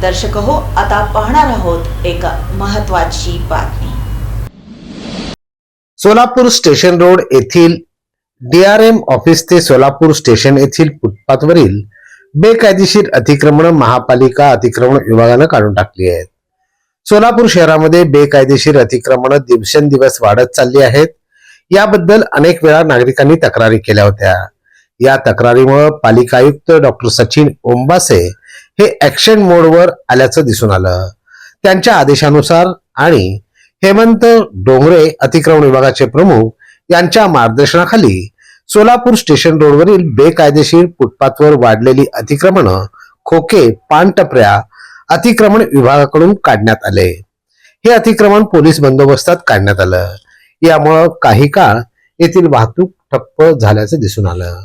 दर्शक हो आता पाहणार आहोत एक महत्वाची बातमी. सोलापूर स्टेशन रोड येथील डीआरएम ऑफिस ते सोलापूर स्टेशन येथील फुटपाथवरील बेकायदेशीर अतिक्रमण महापालिका अतिक्रमण विभागानं काढून टाकली आहेत. सोलापूर शहरामध्ये बेकायदेशीर अतिक्रमण दिवसेंदिवस वाढत चालली आहेत. याबद्दल अनेक वेळा नागरिकांनी तक्रारी केल्या होत्या. या तक्रारीमुळे पालिका आयुक्त डॉक्टर सचिन ओंबासे हे ऍक्शन मोडवर आल्याचं दिसून आलं. त्यांच्या आदेशानुसार आणि हेमंत डोंगरे अतिक्रमण विभागाचे प्रमुख यांच्या मार्गदर्शनाखाली सोलापूर स्टेशन रोडवरील बेकायदेशीर फुटपाथवर वाढलेली अतिक्रमण खोके पानटपऱ्या अतिक्रमण विभागाकडून काढण्यात आले. हे अतिक्रमण पोलीस बंदोबस्तात काढण्यात आलं. यामुळं काही काळ येथील वाहतूक ठप्प झाल्याचं दिसून आलं.